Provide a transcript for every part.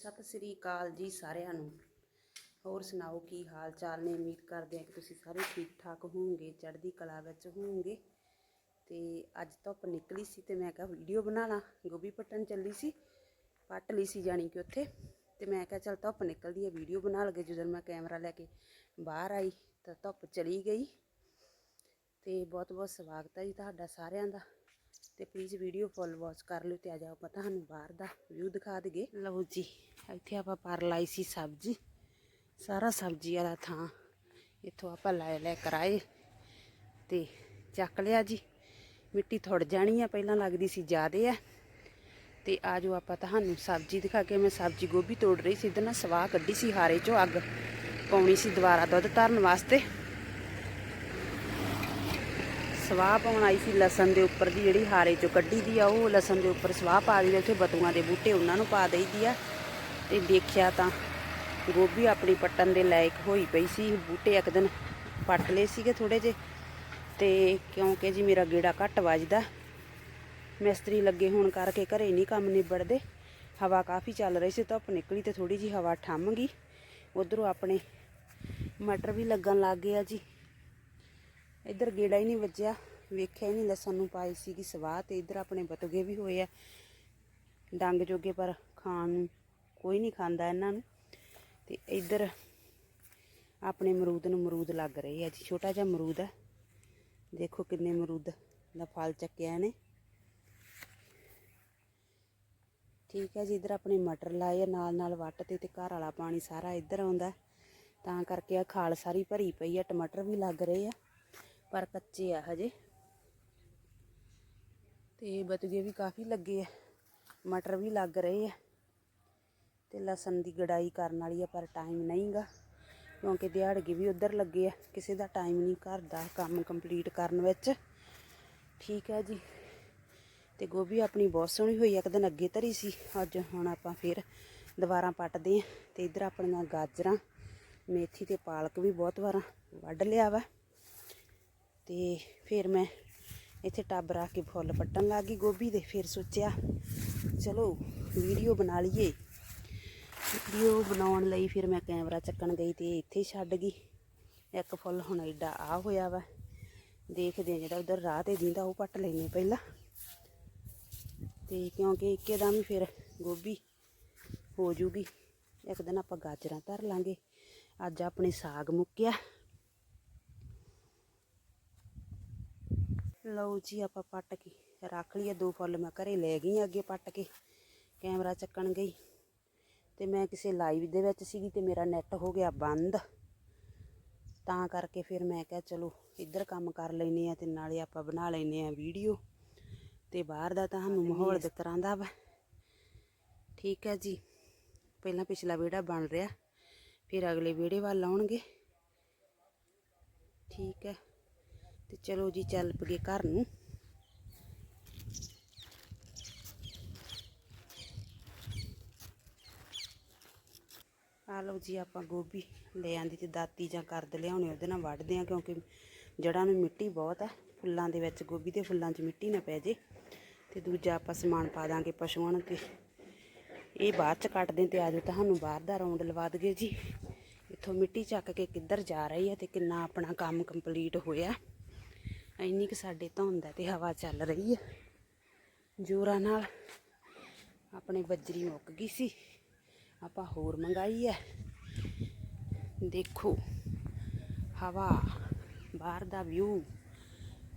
ਸਤਿ ਸ੍ਰੀ ਅਕਾਲ ਜੀ ਸਾਰਿਆਂ ਨੂੰ। ਹੋਰ ਸੁਣਾਓ ਕੀ ਹਾਲ ਚਾਲ ਨੇ? ਉਮੀਦ ਕਰਦੇ ਹਾਂ ਕਿ ਤੁਸੀਂ ਸਾਰੇ ਠੀਕ ਠਾਕ ਹੋਵੋਗੇ, ਚੜ੍ਹਦੀ ਕਲਾ ਵਿੱਚ ਹੋਵੋਗੇ। ਤੇ ਅੱਜ ਧੁੱਪ ਨਿਕਲੀ ਸੀ ਤੇ ਮੈਂ ਕਿਹਾ ਵੀਡੀਓ ਬਣਾ ਲਾਂ। ਗੋਭੀ ਪੱਟਣ ਚੱਲੀ ਸੀ, ਪੱਟ ਲਈ ਸੀ ਜਾਣੀ ਕਿ ਉੱਥੇ। ਤੇ ਮੈਂ ਕਿਹਾ ਚਲ ਧੁੱਪ ਨਿਕਲਦੀ ਹੈ, ਵੀਡੀਓ ਬਣਾ ਲਗੇ। ਜਦੋਂ ਮੈਂ ਕੈਮਰਾ ਲੈ ਕੇ ਬਾਹਰ ਆਈ ਤਾਂ ਧੁੱਪ ਚਲੀ ਗਈ। ਤੇ ਬਹੁਤ ਬਹੁਤ ਸਵਾਗਤ ਹੈ ਜੀ ਤੁਹਾਡਾ ਸਾਰਿਆਂ ਦਾ। ਤੇ ਪਲੀਜ਼ ਵੀਡੀਓ ਫੁੱਲ ਵਾਚ ਕਰ ਲਿਓ ਤੇ ਆ ਜਾਓ ਆਪਾਂ ਤੁਹਾਨੂੰ ਬਾਹਰ ਦਾ ਵਿਊ ਦਿਖਾ ਦਈਏ। ਲਓ ਜੀ, ਇੱਥੇ ਆਪਾਂ ਪਰ ਲਾਈ ਸੀ ਸਬਜ਼ੀ। ਸਾਰਾ ਸਬਜ਼ੀ ਵਾਲਾ ਥਾਂ ਇੱਥੋਂ ਆਪਾਂ ਲੈ ਲੈ ਕਰਾਏ ਤੇ ਚੱਕ ਲਿਆ ਜੀ। ਮਿੱਟੀ ਥੁੜ ਜਾਣੀ ਆ, ਪਹਿਲਾਂ ਲੱਗਦੀ ਸੀ ਜ਼ਿਆਦੇ ਆ। ਤੇ ਆਜੋ ਆਪਾਂ ਤੁਹਾਨੂੰ ਸਬਜ਼ੀ ਦਿਖਾ ਕੇ, ਮੈਂ ਸਬਜ਼ੀ ਗੋਭੀ ਤੋੜ ਰਹੀ ਸੀ, ਇਹਦੇ ਨਾ ਸਵਾਹ ਕੱਢੀ ਸੀ ਹਾਰੇ ਚੋਂ ਅੱਗ। ਪਾਉਣੀ ਸੀ ਦੁਬਾਰਾ ਦੁੱਧ ਧਰਨ ਵਾਸਤੇ। ਸਵਾਹ ਪਾਉਣ ਆਈ ਸੀ, ਲਸਣ ਦੇ ਉੱਪਰ ਦੀ ਜਿਹੜੀ ਹਾਰੇ ਚੋਂ ਕੱਢੀ ਦੀ ਆ, ਉਹ ਲਸਣ ਦੇ ਉੱਪਰ ਸਵਾਹ ਪਾ ਦੀ ਉੱਥੇ ਬਤੂਆਂ ਦੇ ਬੂਟੇ ਉਹਨਾਂ ਨੂੰ ਪਾ ਦੇਈਦੀ ਆ। ਤੇ ਦੇਖਿਆ ਤਾਂ ਗੋਭੀ ਆਪਣੀ ਪੱਟਣ ਦੇ ਲਾਇਕ ਹੋਈ ਪਈ ਸੀ, ਬੂਟੇ ਇੱਕ ਦਿਨ ਪੱਟ ਲਏ ਸੀਗੇ ਥੋੜੇ ਜੇ ਤੇ ਕਿਉਂਕਿ ਜੀ ਮੇਰਾ ਗੇੜਾ ਘੱਟ ਵੱਜਦਾ, ਮਿਸਤਰੀ ਲੱਗੇ ਹੋਣ ਕਰਕੇ ਘਰੇ ਨਹੀਂ ਕੰਮ ਨਿਬੜਦੇ। ਹਵਾ ਕਾਫੀ ਚੱਲ ਰਹੀ ਸੀ, ਧੁੱਪ ਨਿਕਲੀ ਤੇ ਥੋੜੀ ਜੀ ਹਵਾ ਠੰਮ ਗਈ। ਉਧਰੋਂ ਆਪਣੇ ਮਟਰ ਵੀ ਲੱਗਣ ਲੱਗ ਗਏ ਆ ਜੀ। ਇੱਧਰ ਗੇੜਾ ਹੀ ਨਹੀਂ ਵੱਜਿਆ। ਵੇਖਿਆ ਹੀ ਨਹੀਂ ਲਸਣ ਨੂੰ ਪਾਈ ਸੀਗੀ ਸਵਾਹ ਤੇ ਇੱਧਰ ਆਪਣੇ ਬਤੁਗੇ ਵੀ ਹੋਏ ਆ। ਡੰਗ ਜੋਗੇ ਪਰ ਖਾਣ ਨੂੰ ਕੋਈ ਨਹੀਂ ਖਾਂਦਾ ਇਹਨਾਂ ਨੂੰ। ਤੇ ਇੱਧਰ ਆਪਣੇ ਮਰੂਦ ਨੂੰ ਮਰੂਦ ਲੱਗ ਰਹੇ ਆ ਜੀ। ਛੋਟਾ ਜਿਹਾ ਮਰੂਦ ਹੈ ਦੇਖੋ ਕਿੰਨੇ ਮਰੂਦ ਦਾ ਫਲ ਚੱਕਿਆ ਇਹਨੇ। ਠੀਕ ਹੈ ਜੀ, ਇੱਧਰ ਆਪਣੇ ਮਟਰ ਲਾਏ ਆ ਨਾਲ ਨਾਲ ਵੱਟ ਤੇ ਤੇ ਘਰ ਵਾਲਾ ਪਾਣੀ ਸਾਰਾ ਇੱਧਰ ਆਉਂਦਾ। ਤਾਂ ਕਰਕੇ ਆ ਖਾਲ ਸਾਰੀ ਭਰੀ ਪਈ ਆ, ਟਮਾਟਰ ਵੀ ਲੱਗ ਰਹੇ ਆ। ਪਰ ਕੱਚੇ ਆ ਹਜੇ। ਤੇ ਬਤੂਗੇ ਵੀ ਕਾਫੀ ਲੱਗੇ ਆ। ਮਟਰ ਵੀ ਲੱਗ ਰਹੇ ਆ। ਤੇ ਲਸਣ ਦੀ ਗੜਾਈ ਕਰਨ ਵਾਲੀ ਆ, ਪਰ ਟਾਈਮ ਨਹੀਂਗਾ। ਕਿਉਂਕਿ ਦਿਹਾੜਗੇ ਵੀ ਉਧਰ ਲੱਗੇ ਆ। ਕਿਸੇ ਦਾ ਟਾਈਮ ਨਹੀਂ ਘਰ ਦਾ ਕੰਮ ਕੰਪਲੀਟ ਕਰਨ ਵਿੱਚ। ਠੀਕ ਹੈ ਜੀ। ਤੇ ਗੋਭੀ ਆਪਣੀ ਬਹੁਤ ਸੋਹਣੀ ਹੋਈ ਇੱਕ ਦਿਨ ਅੱਗੇ ਧਰੀ ਸੀ। ਅੱਜ ਹੁਣ ਆਪਾਂ ਫਿਰ ਦੁਬਾਰਾ ਪੱਟਦੇ ਆ। ਤੇ ਇਧਰ ਆਪਣੀਆਂ ਗਾਜਰਾਂ, ਮੇਥੀ ਤੇ ਪਾਲਕ ਵੀ ਬਹੁਤ ਵਾਰਾਂ ਵੱਢ ਲਿਆ ਵਾ। ਤੇ ਫਿਰ ਮੈਂ ਇੱਥੇ ਟੱਬ ਰੱਖ ਕੇ ਫੁੱਲ ਪੱਟਣ ਲੱਗ ਗਈ ਗੋਭੀ ਦੇ ਫਿਰ ਸੋਚਿਆ, ਚਲੋ ਵੀਡੀਓ ਬਣਾ ਲਈਏ। ਵੀਡੀਓ ਬਣਾਉਣ ਲਈ ਫਿਰ ਮੈਂ ਕੈਮਰਾ ਚੱਕਣ ਗਈ ਤੇ ਇੱਥੇ ਛੱਡ ਗਈ। ਇੱਕ ਫੁੱਲ ਹੁਣ ਐਡਾ ਆ ਹੋਇਆ ਵਾ। ਦੇਖਦੇ ਆ ਜਿਹੜਾ ਉਧਰ ਰਾਹ ਤੇ ਦਿੰਦਾ ਉਹ ਪੱਟ ਲੈਨੇ ਪਹਿਲਾਂ। ਤੇ ਕਿਉਂਕਿ ਇੱਕੇਦਮ ਹੀ ਫਿਰ ਗੋਭੀ ਹੋ ਜੂਗੀ। ਇੱਕ ਦਿਨ ਆਪਾਂ ਗਾਜਰਾਂ ਧਰ ਲਾਂਗੇ। ਅੱਜ ਆਪਣੇ ਸਾਗ ਮੁੱਕਿਆ। ਲਓ ਜੀ ਆਪਾਂ ਪੱਟ ਕੇ ਰੱਖ ਲਈਏ ਦੋ ਫੁੱਲ ਮੈਂ ਘਰੇ ਲੈ ਗਈ ਅੱਗੇ ਪੱਟ ਕੇ ਕੈਮਰਾ ਚੱਕਣ ਗਈ। ਤੇ ਮੈਂ ਕਿਸੇ ਲਾਈਵ ਦੇ ਵਿੱਚ ਸੀਗੀ ਤੇ ਮੇਰਾ ਨੈਟ ਹੋ ਗਿਆ ਬੰਦ। ਤਾਂ ਕਰਕੇ ਫਿਰ ਮੈਂ ਕਿਹਾ ਚਲੋ ਇੱਧਰ ਕੰਮ ਕਰ ਲੈਨੇ ਆ ਤੇ ਨਾਲੇ ਆਪਾਂ ਬਣਾ ਲੈਨੇ ਆ ਵੀਡੀਓ ਤੇ ਬਾਹਰ ਦਾ ਤੁਹਾਨੂੰ ਮਾਹੌਲ ਦਿਖ ਤਰ੍ਹਾਂ ਦਾ ਵਾ। ਠੀਕ ਹੈ ਜੀ ਪਹਿਲਾਂ ਪਿਛਲਾ ਵਿਹੜਾ ਬਣ ਰਿਹਾ ਫਿਰ ਅਗਲੇ ਵਿਹੜੇ ਵੱਲ ਆਉਣਗੇ। ਠੀਕ ਹੈ। ਤੇ ਚਲੋ ਜੀ ਚੱਲ ਪਗੇ ਘਰ ਨੂੰ। ਆ ਲਓ ਜੀ ਆਪਾਂ ਗੋਭੀ ਲੈ ਆਂਦੀ ਤੇ ਦਾਤੀ ਜਾਂ ਕਰਦ ਲਿਆਉਣੇ, ਉਹਦੇ ਨਾਲ ਵੱਢਦੇ ਆ ਕਿਉਂਕਿ ਜੜਾਂ ਨੂੰ ਮਿੱਟੀ ਬਹੁਤ ਹੈ। ਫੁੱਲਾਂ ਦੇ ਵਿੱਚ ਗੋਭੀ ਦੇ ਫੁੱਲਾਂ 'ਚ ਮਿੱਟੀ ਨਾ ਪੈ ਜੇ। ਤੇ ਦੂਜਾ ਆਪਾਂ ਸਮਾਨ ਪਾ ਦਾਂਗੇ ਪਸ਼ੂਆਂ ਨੂੰ ਤੇ ਇਹ ਬਾਅਦ 'ਚ ਕੱਟਦੇ ਤੇ ਆਜੋ ਤੁਹਾਨੂੰ ਬਾਹਰ ਦਾ ਰਾਉਂਡ ਲਵਾ ਦਗੇ ਜੀ। ਇੱਥੋਂ ਮਿੱਟੀ ਚੱਕ ਕੇ ਕਿੱਧਰ ਜਾ ਰਹੀ ਹੈ ਤੇ ਕਿੰਨਾ ਆਪਣਾ ਕੰਮ ਕੰਪਲੀਟ ਹੋਇਆ। ਇੰਨੀ ਕਿ ਸਾਡੇ ਧੁੰਦ ਹੈ ਤੇ ਹਵਾ ਚੱਲ ਰਹੀ ਹੈ ਜੋਰਾਂ ਨਾਲ ਆਪਣੇ ਬੱਜਰੀ ਮੁੱਕ ਗਈ ਸੀ। ਆਪਾਂ ਹੋਰ ਮੰਗਾਈ ਹੈ ਦੇਖੋ, ਹਵਾ, ਬਾਹਰ ਦਾ ਵਿਊ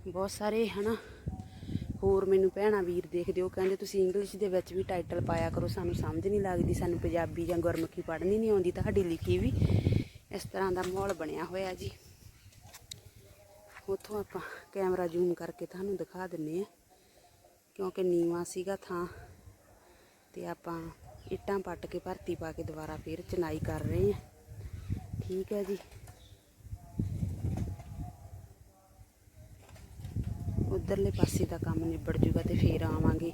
ਬਹੁਤ ਸਾਰੇ ਹਨਾ। ਹੋਰ ਮੈਨੂੰ ਭੈਣਾ ਵੀਰ ਦੇਖਦੇ ਹੋ, ਕਹਿੰਦੇ ਤੁਸੀਂ ਇੰਗਲਿਸ਼ ਦੇ ਵਿੱਚ ਵੀ ਟਾਈਟਲ ਪਾਇਆ ਕਰੋ, ਸਾਨੂੰ ਸਮਝ ਨਹੀਂ ਲੱਗਦੀ, ਸਾਨੂੰ ਪੰਜਾਬੀ ਜਾਂ ਗੁਰਮੁਖੀ ਪੜ੍ਹਨੀ ਨਹੀਂ ਆਉਂਦੀ, ਤੁਹਾਡੀ ਲਿਖੀ ਵੀ ਇਸ ਤਰ੍ਹਾਂ ਦਾ ਮਾਹੌਲ ਬਣਿਆ ਹੋਇਆ ਜੀ। ਉੱਥੋਂ ਆਪਾਂ ਕੈਮਰਾ ਜ਼ੂਮ ਕਰਕੇ ਤੁਹਾਨੂੰ ਦਿਖਾ ਦਿੰਨੇ ਆ। ਕਿਉਂਕਿ ਨੀਵਾ ਸੀਗਾ ਥਾਂ ਤੇ ਆਪਾਂ ਇੱਟਾਂ ਪੱਟ ਕੇ ਭਰਤੀ ਪਾ ਕੇ ਦੁਬਾਰਾ ਫੇਰ ਚਨਾਈ ਕਰ ਰਹੇ ਆ। ਠੀਕ ਹੈ ਜੀ। ਉਧਰਲੇ ਪਾਸੇ ਦਾ ਕੰਮ ਨਿਬੜ ਜੂਗਾ ਤੇ ਫੇਰ ਆਵਾਂਗੇ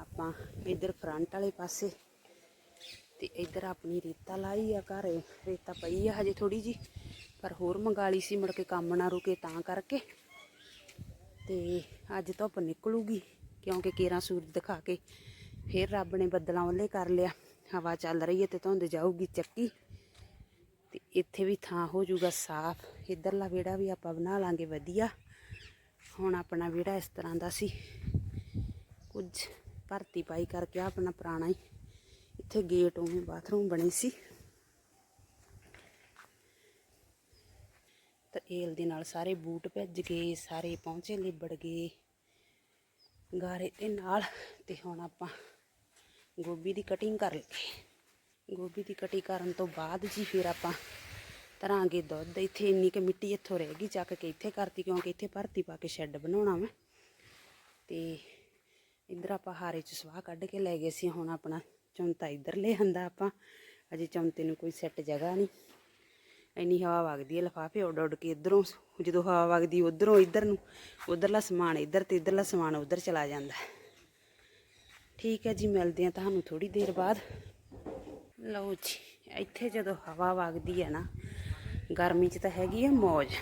ਆਪਾਂ ਇੱਧਰ ਫਰੰਟ ਵਾਲੇ ਪਾਸੇ। ਤੇ ਇੱਧਰ ਆਪਣੀ ਰੇਤਾ ਲਾਈ ਆ ਘਰ। ਰੇਤਾ ਪਈ ਆ ਹਜੇ ਥੋੜੀ ਜੀ ਪਰ ਹੋਰ ਮੰਗਾ ਲਈ ਸੀ ਮੁੜ ਕੇ ਕੰਮ ਨਾ ਰੁਕੇ ਤਾਂ ਕਰਕੇ। ਤੇ ਅੱਜ ਧੁੱਪ ਨਿਕਲੂਗੀ, ਕਿਉਂਕਿ ਕੇਰਾਂ ਸੂਰਜ ਦਿਖਾ ਕੇ ਫਿਰ ਰੱਬ ਨੇ ਬੱਦਲਾਂ ਵੱਲੇ ਕਰ ਲਿਆ। ਹਵਾ ਚੱਲ ਰਹੀ ਹੈ ਤੇ ਧੁੰਦ ਜਾਊਗੀ ਚੱਕੀ। ਤੇ ਇੱਥੇ ਵੀ ਥਾਂ ਹੋ ਜਾਊਗਾ ਸਾਫ਼। ਇਧਰਲਾ ਵਿਹੜਾ ਵੀ ਆਪਾਂ ਬਣਾ ਲਾਂਗੇ ਵਧੀਆ। ਹੁਣ ਆਪਣਾ ਵਿਹੜਾ ਇਸ ਤਰ੍ਹਾਂ ਦਾ ਸੀ। ਕੁਝ ਭਰਤੀ ਪਾਈ ਕਰਕੇ ਆਪਣਾ ਪੁਰਾਣਾ ਹੀ। ਇੱਥੇ ਗੇਟ ਉਵੇਂ ਬਾਥਰੂਮ ਬਣੇ ਸੀ। ਏਲ ਦੇ ਨਾਲ ਸਾਰੇ ਬੂਟ ਭਿੱਜ ਗਏ, ਸਾਰੇ ਪਹੁੰਚੇ, ਲਿਬੜ ਗਏ। ਗਾਰੇ ਦੇ ਨਾਲ ਤੇ ਹੁਣ ਆਪਾਂ ਗੋਭੀ ਦੀ ਕਟਿੰਗ ਕਰ ਲਈਏ। ਗੋਭੀ ਦੀ ਕਟਿੰਗ ਕਰਨ ਤੋਂ ਬਾਅਦ ਜੀ ਫਿਰ ਆਪਾਂ ਧਰਾਂਗੇ ਦੁੱਧ। ਇੱਥੇ ਇੰਨੀ ਕਿ ਮਿੱਟੀ ਇੱਥੋਂ ਰਹਿ ਗਈ, ਚੱਕ ਕੇ ਇੱਥੇ ਕਰਤੀ, ਕਿਉਂਕਿ ਇੱਥੇ ਭਰਤੀ ਪਾ ਕੇ ਸ਼ੈੱਡ ਬਣਾਉਣਾ ਵਾ। ਤੇ ਇੱਧਰ ਆਪਾਂ ਹਾਰੇ ਚ ਸਵਾਹ ਕੱਢ ਕੇ ਲੈ ਗਏ ਸੀ, ਹੁਣ ਆਪਣਾ ਚੌਂਤਾ ਇੱਧਰ ਲੈ ਆਂਦਾ ਆਪਾਂ। ਅਜੇ ਚੌਂਤੇ ਨੂੰ ਕੋਈ ਸੈੱਟ ਜਗ੍ਹਾ ਨਹੀਂ। ਇੰਨੀ ਹਵਾ ਵਗਦੀ ਹੈ ਲਫਾਫੇ ਉੱਡ ਉੱਡ ਕੇ ਇੱਧਰੋਂ, ਜਦੋਂ ਹਵਾ ਵਗਦੀ ਉਧਰੋਂ ਇੱਧਰ ਨੂੰ, ਉਧਰਲਾ ਸਮਾਨ ਇੱਧਰ ਤੇ ਇੱਧਰਲਾ ਸਮਾਨ ਉਧਰ ਚਲਾ ਜਾਂਦਾ ਠੀਕ ਹੈ ਜੀ, ਮਿਲਦੇ ਆ ਤੁਹਾਨੂੰ ਥੋੜੀ ਦੇਰ ਬਾਅਦ। ਲਓ ਜੀ, ਇੱਥੇ ਜਦੋਂ ਹਵਾ ਵਗਦੀ ਹੈ ਨਾ, ਗਰਮੀ 'ਚ ਤਾਂ ਹੈਗੀ ਆ ਮੌਜ।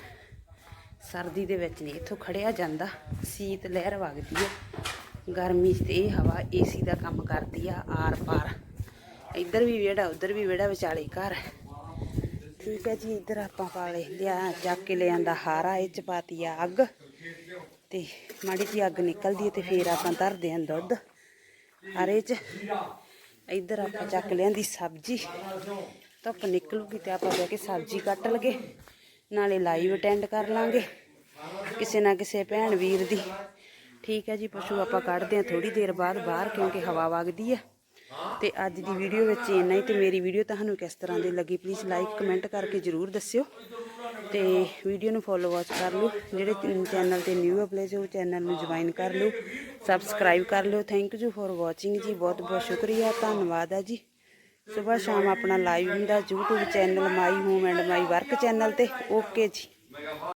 ਸਰਦੀ ਦੇ ਵਿੱਚ ਨਹੀਂ, ਇੱਥੋਂ ਖੜਿਆ ਜਾਂਦਾ, ਸੀਤ ਲਹਿਰ ਵਗਦੀ ਹੈ। ਗਰਮੀ 'ਚ ਤੇ ਇਹ ਹਵਾ ਏਸੀ ਦਾ ਕੰਮ ਕਰਦੀ ਆ ਆਰ ਪਾਰ ਇੱਧਰ ਵੀ ਵਿਹੜਾ, ਉੱਧਰ ਵੀ ਵਿਹੜਾ, ਵਿਚਾਲੇ ਘਰ। ਠੀਕ ਹੈ ਜੀ, ਇੱਧਰ ਆਪਾਂ ਪਾ ਲੈ ਲਿਆ ਚੱਕ ਕੇ ਲਿਆਂਦਾ ਹਾਰਾ, ਇਹ ਚ ਪਾਤੀ ਆ ਅੱਗ। ਤੇ ਮਾੜੀ ਜੀ ਅੱਗ ਨਿਕਲਦੀ ਹੈ ਤੇ ਫੇਰ ਆਪਾਂ ਧਰਦੇ ਹਾਂ ਦੁੱਧ, ਹਾਰੇ ਚ। ਇੱਧਰ ਆਪਾਂ ਚੱਕ ਲਿਆਂਦੀ ਸਬਜ਼ੀ। ਧੁੱਪ ਨਿਕਲੂਗੀ ਤੇ ਆਪਾਂ ਬਹਿ ਕੇ ਸਬਜ਼ੀ ਕੱਟ ਲਗੇ, ਨਾਲੇ ਲਾਈਵ ਅਟੈਂਡ ਕਰ ਲਾਂਗੇ, ਕਿਸੇ ਨਾ ਕਿਸੇ ਭੈਣ ਵੀਰ ਦੀ। ਠੀਕ ਹੈ ਜੀ, ਪਸ਼ੂ ਆਪਾਂ ਕੱਢਦੇ ਹਾਂ ਥੋੜੀ ਦੇਰ ਬਾਅਦ ਬਾਹਰ, ਕਿਉਂਕਿ ਹਵਾ ਵਗਦੀ ਹੈ। ਤੇ ਅੱਜ ਦੀ ਵੀਡੀਓ ਵਿੱਚ ਇੰਨਾ ਹੀ ਤੇ ਮੇਰੀ ਵੀਡੀਓ ਤੁਹਾਨੂੰ ਕਿਸ ਤਰ੍ਹਾਂ ਦੀ ਲੱਗੀ ਪਲੀਜ਼ ਲਾਈਕ ਕਮੈਂਟ ਕਰਕੇ ਜਰੂਰ ਦੱਸਿਓ। ਤੇ ਵੀਡੀਓ ਨੂੰ ਫੋਲੋ ਵਾਚ ਕਰ ਲਓ, ਜਿਹੜੇ ਚੈਨਲ ਤੇ ਨਿਊ ਆ ਪਲੀਜ਼ ਉਹ ਚੈਨਲ ਨੂੰ ਜੁਆਇਨ ਕਰ ਲਓ ਸਬਸਕ੍ਰਾਈਬ ਕਰ ਲਿਓ। ਥੈਂਕ ਯੂ ਫॉर ਵਾਚਿੰਗ ਜੀ, ਬਹੁਤ ਬਹੁਤ ਸ਼ੁਕਰੀਆ, ਧੰਨਵਾਦ ਆ ਜੀ। ਸਵੇਰ ਸ਼ਾਮ ਆਪਣਾ ਲਾਈਵ ਹੁੰਦਾ, YouTube channel my home and my work channel ਤੇ ਓਕੇ ਜੀ।